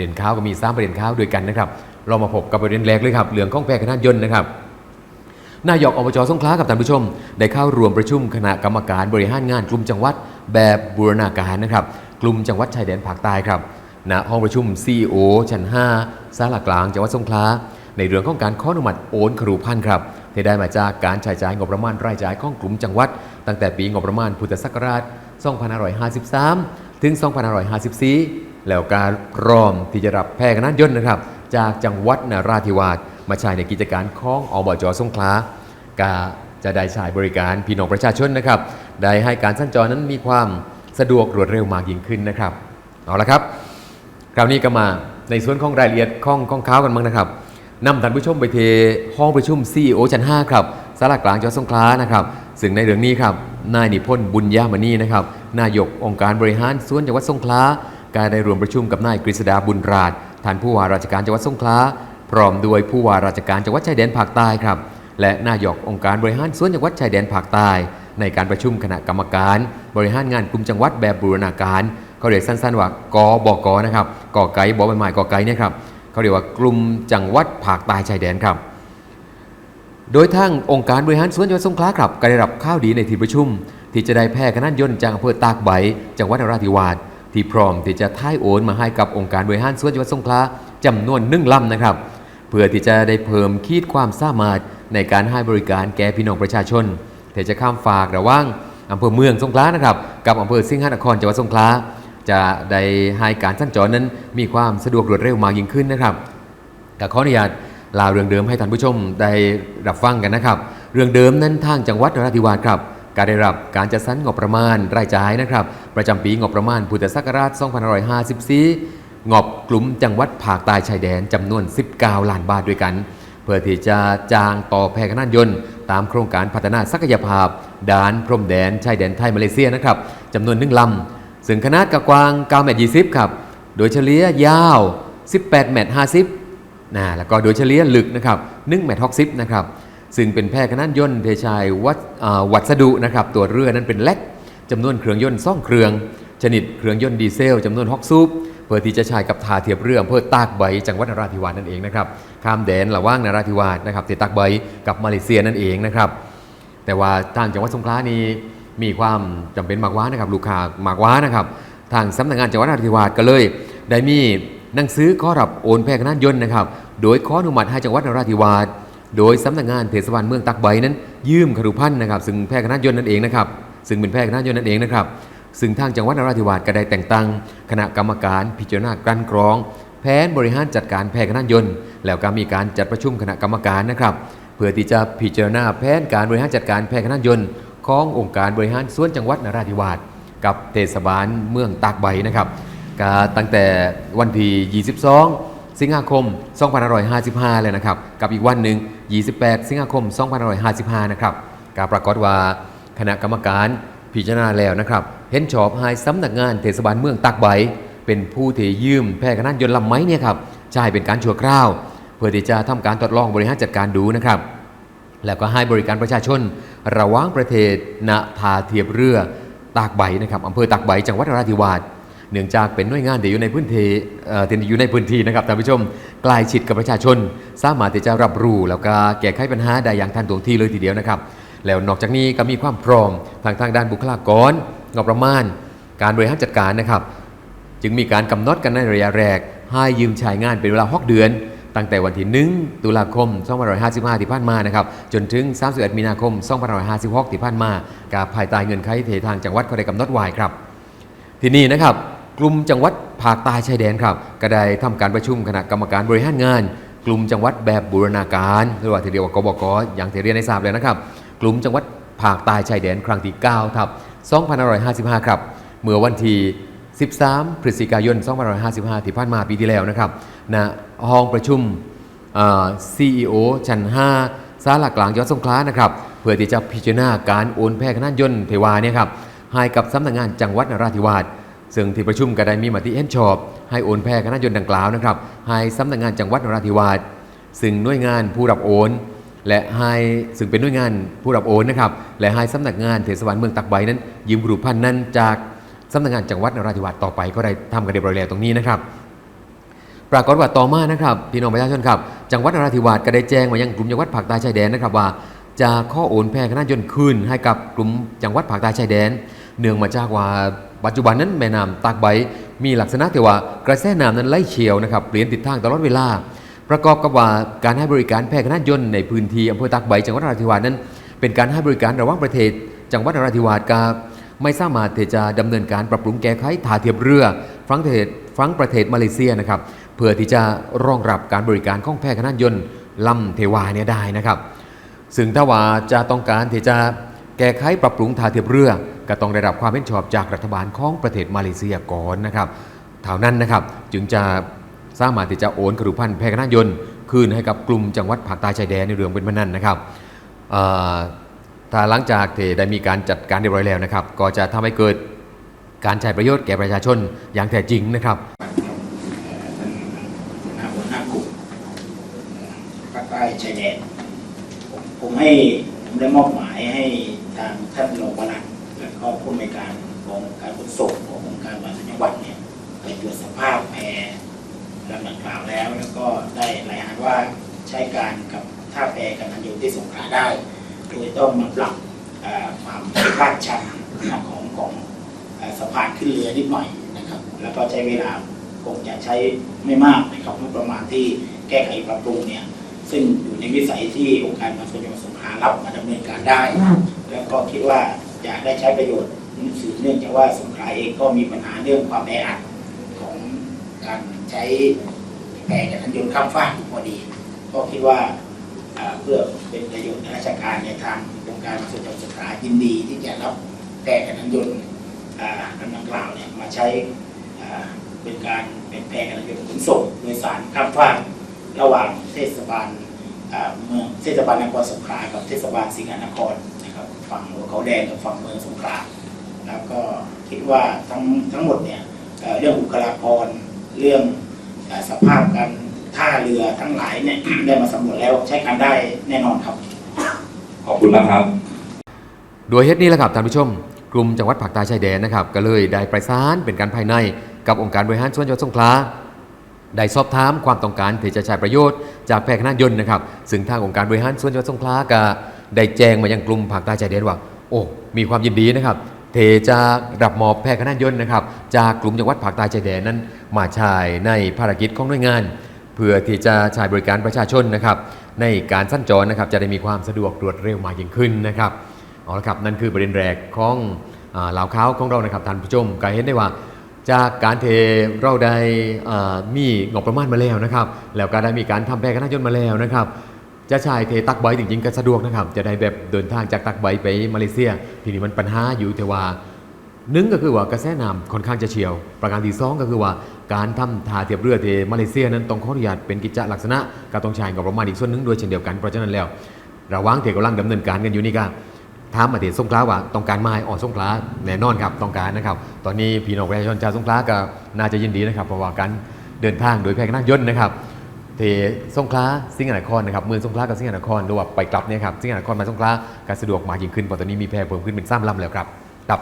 ประเด็นข่าวก็มีสามประเด็นข่าวด้วยกันนะครับเรามาพบกับประเด็นแรกเลยครับเรืองของแพร่คณะยนต์นะครับนายกอบจสงขลากับท่านผู้ชม ได้เข้ารวมประชุมคณะกรรมการบริหารงานกลุ่มจังหวัดแบบบูรณาการนะครับกลุ่มจังหวัดชายแดนภาคใต้ครับณห้องประชุม CEO ชั้น 5ศาลากลางจังหวัดสงขลาในเรื่องของการขออนุมัติโอนครูพันธ์ครับที่ได้มาจากการใช้จ่ายงบประมาณรายจ่ายของกลุ่มจังหวัด ตั้งแต่ปีงบประมาณพุทธศักราช 2553 ถึง 2554 แล้วการพร้อมที่จะรับแพร่คณะยนต์นะครับ จากจังหวัดนราธิวาสมาใช้ในกิจการของอบจสงขลาก็จะได้ใช้บริการพี่น้องประชาชนนะครับ ได้ให้การสัญจรนั้นมีความสะดวกรวดเร็วมากยิ่งขึ้นนะครับเอาละครับ คราวนี้ก็มาในส่วนของรายละเอียดของของข้าวกันบ้างนะครับนำท่านผู้ชมไปเทห้องประชุม CEO ชั้น5ครับสารกลางจังหวัดสงขลานะครับ ซึ่งในเรื่องนี้ครับนายนิพนธ์บุญยามณีนะครับนายกองค์การบริหารส่วนจังหวัดสงขลาการได้รวมประชุมกับนายกฤษดาบุญราชท่านผู้ว่าราชการจังหวัดสงขลาพร้อมด้วยผู้ว่าราชการจังหวัดชายแดนภาคใต้ครับ และนายกองค์การบริหารส่วนจังหวัดชายแดนภาคใต้ ในการประชุมคณะกรรมการ บริหารงานกลุ่มจังหวัดแบบบูรณาการเขาเรียกสั้นๆว่ากบกนะครับกอไก่บอใบไม้กอไก่เนี่ยครับเขาเรียกว่ากลุ่มจังหวัดภาคใต้ชายแดนครับ โดยทางองค์การบริหารส่วนจังหวัดสงขลาครับก็ได้รับข้าวดีในที่ประชุม ที่จะได้แพร่คณะยนต์จากอำเภอตากใบจังหวัดนราธิวาสที่พร้อมที่จะท้ายโอนมาให้กับองค์การบริหารส่วนจังหวัดสงขลาจำนวนหนึ่งลำนะครับ เพื่อที่จะได้เพิ่มขีดความสามารถในการให้บริการแก่พี่น้องประชาชนที่จะข้ามฝากระว่างอำเภอเมืองสงขลานะครับกับอำเภอสิงหนครจังหวัดสงขลาจะได้ให้การสัญจรนั้นมีความสะดวกรวดเร็วมากยิ่งขึ้นนะครับก็ขออนุญาต ลาวเรื่องเดิมให้ท่านผู้ชมได้รับฟังกันนะครับ เรื่องเดิมนั้นทางจังหวัดนราธิวาสครับการได้รับการจัดสรรงบประมาณรายจ่ายนะครับ ประจำปีงบประมาณพุทธศักราช 2554 งบกลุ่มจังหวัดภาคใต้ชายแดนจำนวน 19 ล้านบาทด้วยกัน เพื่อที่จะจ้างต่อแพร่ขนานยนต์ ตามโครงการพัฒนาศักยภาพด่านพรมแดนชายแดนไทยมาเลเซียนะครับจำนวนหนึ่งลำซึ่งขนาดกกว้าง9เมตร20 ครับ โดยเฉลี่ยยาว 18 เมตร50 นะแล้วก็โดยเฉลี่ยลึกนะครับ1เมตร60นะครับซึ่งเป็นแพร่ขนานยนต์เทชายวัดวัสดุนะครับตัวเรือนั้นเป็นแลกจำนวนเครื่องยนต์ซ่องเครื่อง ชนิดเครื่องยนต์ดีเซลจำนวนฮอกซูปเพื่อที่จะใช้กับทาเทียบเรืออำเภอตากใบจังหวัดนราธิวาสนั่นเองนะครับข้ามแดนระหว่างนราธิวาสนะครับที่ตากใบกับมาเลเซียนั่นเองนะครับแต่ว่าทางจังหวัดสงขลานี้มีความจำเป็นมากว่านะครับลูกค้ามากว่านะครับทางสำนักงานจังหวัดนราธิวาสก็เลย ได้มี หนังสือขอรับโอนแพร่ขนานยนต์นะครับ โดยขออนุมัติให้จังหวัดนราธิวาสโดยสำนักงานเทศบาลเมืองตักใบนั้น ยืมครุพันธ์นะครับ ซึ่งแพร่ขนานยนต์นั่นเองนะครับ ซึ่งเป็นแพร่ขนานยนต์นั่นเองนะครับ ซึ่งทางจังหวัดนราธิวาสก็ได้แต่งตั้งคณะกรรมการพิจารณากลั่นกรอง แผนบริหารจัดการแพร่ขนานยนต์ แล้วก็มีการจัดประชุมคณะกรรมการนะครับ เพื่อที่จะพิจารณาแผนการบริหารจัดการแพร่ขนานยนต์ขององค์การบริหารส่วนจังหวัดนราธิวาสกับเทศบาลเมืองตากใบนะครับ ก็ตั้งแต่วันที่22 สิงหาคม 2555 เลยนะครับ กับอีกวันหนึ่ง 28 สิงหาคม 2555 นะครับการปรากฏว่าคณะกรรมการพิจารณาแล้วนะครับ เห็นชอบให้สำนักงานเทศบาลเมืองตากใบ เป็นผู้ที่ยืมแพร่ขนานยนต์ลำไม้เนี่ยครับใช้เป็นการชั่วคราว เพื่อที่จะทำการทดลองบริหารจัดการดูนะครับ แล้วก็ให้บริการประชาชน ระว่างประเทศณทาเทียบเรือตากใบนะครับอำเภอตากใบจังหวัดนราธิวาส เนื่องจากเป็นหน่วยงานที่อยู่ในพื้นที่เอ่อที่อยู่ในพื้นที่นะครับท่านผู้ชมใกล้ชิดกับประชาชน สามารถที่จะรับรู้แล้วก็แก้ไขปัญหาได้อย่างทันท่วงทีเลยทีเดียวนะครับ แล้วนอกจากนี้ก็มีความพร้อมทางทางด้านบุคลากรงบประมาณ การบริหารจัดการนะครับ จึงมีการกำหนดกันในระยะแรกให้ยืมใช้งานเป็นเวลา6เดือน ตั้งแต่วันที่ 1 ตุลาคม 2555 ที่ผ่านมานะครับจนถึง 31 มีนาคม 2556 ที่ผ่านมากับภายใต้เงินไขเททางจังหวัดก็ได้กำหนดไว้ครับ ที่นี่นะครับ กลุ่มจังหวัดภาคใต้ชายแดนครับก็ได้ทำการประชุมคณะกรรมการบริหารงาน กลุ่มจังหวัดแบบบูรณาการหรือว่าที่เรียกว่ากบกอย่างที่เรียนในทราบเลยนะครับ กลุ่มจังหวัดภาคใต้ชายแดนครั้งที่9ครับ2555 ครับ เมื่อวันที่ 13 พฤศจิกายน 2555 ที่ผ่านมาปีที่แล้วนะครับณห้องประชุมเอ่อ CEO ชั้น 5 ศาลากลางจังหวัดสงขลานะครับ เพื่อที่จะพิจารณาการโอนแพร่ขนานยนต์เทวาเนี่ยครับให้กับสำนักงานจังหวัดนราธิวาส ซึ่งที่ประชุมก็ได้มีมติเห็นชอบ ให้โอนแพร่คณะยนต์ดังกล่าวนะครับ ให้สำนักงานจังหวัดนราธิวาสซึ่งหน่วยงานผู้รับโอน และให้ซึ่งเป็นหน่วยงานผู้รับโอนนะครับและให้สำนักงานเทศบาลเมืองตักใบนั้น ยืมรูปพันนั้นจากสำนักงานจังหวัดนราธิวาสต่อไปก็ได้ทำกันเรียบร้อยแล้วตรงนี้นะครับปรากฏว่าต่อมานะครับพี่น้องประชาชนครับจังหวัดนราธิวาสก็ได้แจ้งมายังกลุ่มจังหวัดภาคใต้ชายแดนนะครับว่าจะข้อโอนแพร่คณะยนต์คืนให้กับกลุ่มจังหวัดภาคใต้ชายแดน เนื่องมาจากว่า ปัจจุบันนั้นแม่น้ำตากใบมีลักษณะที่ว่ากระแสน้ำนั้นไหลเฉียวนะครับเปลี่ยนทิศทางตลอดเวลา ประกอบกับว่าการให้บริการแพร่คณะยนต์ในพื้นที่อำเภอตากใบจังหวัดนราธิวาสนั้น เป็นการให้บริการระหว่างประเทศ จังหวัดนราธิวาสกับไม่สามารถที่จะดำเนินการปรับปรุงแก้ไขท่าเทียบเรือฟังประเทศฟังประเทศมาเลเซียนะครับเพื่อที่จะรองรับการบริการของแพร่คณะยนต์ลำเทวาเนี่ยได้นะครับ ซึ่งถ้าว่าจะต้องการที่จะแก้ไขปรับปรุงท่าเทียบเรือ ก็ต้องได้รับความเห็นชอบจากรัฐบาลของประเทศมาเลเซียก่อนนะครับเท่านั้นนะครับจึงจะสามารถที่จะโอนกรุพันธ์แพร่คณะยนต์คืนให้กับกลุ่มจังหวัดภาคใต้ชายแดนในเรื่องเป็นพนันนะครับถ้าหลังจากที่ได้มีการจัดการเรียบร้อยแล้วนะครับ ก็จะทำให้เกิดการใช้ประโยชน์แก่ประชาชนอย่างแท้จริงนะครับท่านหัวหน้ากลุ่มภาคใต้ชายแดนผมผมให้ผมได้มอบหมายให้ทางท่านรองปลัด และก็ผู้อำนวยการของการขนส่งขององค์การบริหารส่วนจังหวัดเนี่ยไปตรวจสภาพแพลำดังกล่าวแล้ว แล้วก็ได้รายงานว่าใช้การกับท่าแพกันนันยูที่สงขลาได้ โดยต้องมาปรับเอ่อความคาดชันของของเอ่อสะพานขึ้นเรือนิดหน่อยนะครับ แล้วก็ใช้เวลาคงจะใช้ไม่มากนะครับงบประมาณที่แก้ไขปรับปรุงเนี่ยซึ่งอยู่ในวิสัยที่องค์การบริหารส่วนจังหวัดสงขลารับมาดำเนินการได้ แล้วก็คิดว่า จะได้ใช้ประโยชน์สืบเนื่องจากว่าสงขลาเองก็มีปัญหาเรื่องความแออัดของการใช้แพร่กับทันยนต์ข้ามฟากพอดี ก็คิดว่าเพื่อเป็นประโยชน์ราชการในทางองค์การบริหารส่วนจังหวัดสงขลายินดีที่จะรับแพร่กับทันยนต์อันดังกล่าวเนี่ยมาใช้เป็นการเป็นแพร่กับทันยนต์ขนส่งโดยสารข้ามฟากระหว่างเทศบาลเมืองเทศบาลนครสงขลากับเทศบาลสิงห์นคร ฝั่งหัวเขาแดงกับฝั่งเมืองสงขลาแล้วก็คิดว่าทั้งทั้งหมดเนี่ยเรื่องบุคลากรเรื่องสภาพการท่าเรือทั้งหลายเนี่ยได้มาสำรวจแล้วใช้การได้แน่นอนครับ ขอบคุณมากครับ โดยเหตุนี้แหละครับท่านผู้ชม กลุ่มจังหวัดภาคใต้ชายแดนนะครับ ก็เลยได้ประสานเป็นการภายในกับองค์การบริหารส่วนจังหวัดสงขลาได้สอบถามความต้องการที่จะใช้ประโยชน์จากแพร่คณะยนต์นะครับ ซึ่งทางองค์การบริหารส่วนจังหวัดสงขลาก็ ได้แจ้งมายังกลุ่มภาคใต้ชายแดนว่า โอ้มีความยินดีนะครับ เทจะรับมอบแพร่คณะยนต์นะครับ จากกลุ่มจังหวัดภาคใต้ชายแดนนั้นมาใช้ในภารกิจของหน่วยงาน เพื่อที่จะใช้บริการประชาชนนะครับ ในการสั้นจรนะครับจะได้มีความสะดวกรวดเร็วมากยิ่งขึ้นนะครับเอาละครับนั่นคือประเด็นแรกของอาเหล่าข้าวของเรานะครับท่านผู้ชมก็เห็นได้ว่าจากการเทเราได้มีงบประมาณมาแล้วนะครับ แล้วก็ได้มีการทำแพร่คณะยนต์มาแล้วนะครับ จะใช้เทตักใบจริงๆก็สะดวกนะครับ จะได้แบบเดินทางจากตักใบไปมาเลเซีย ทีนี้มันปัญหาอยู่แต่ว่าหนึ่งก็คือว่ากระแสน้ำค่อนข้างจะเฉียว ประการที่สองก็คือว่าการทำท่าเทียบเรือที่มาเลเซียนั้นต้องขออนุญาตเป็นกิจจลักษณะก็ต้องใช้งบประมาณอีกส่วนหนึ่งด้วยเช่นเดียวกันเพราะฉะนั้นแล้วระว่างที่กำลังดำเนินการกันอยู่นี่ก็ถามมาที่สงขลาว่าต้องการไม้อ่อนสงขลาแน่นอนครับต้องการนะครับ ตอนนี้พี่น้องประชาชนชาวสงขลาก็น่าจะยินดีนะครับเพราะว่าการเดินทางโดยแพกนักยนต์นะครับ ทสงขลาสิงห์นครนะครับเมืองสงขลากับสิงห์นครหรือว่าไปกลับเนี่ยครับสิงห์นครมาสงขลาการสะดวกมากยิ่งขึ้นเพราะตอนนี้มีแพรเพิ่มขึ้นเป็นสามลำแล้วครับครับ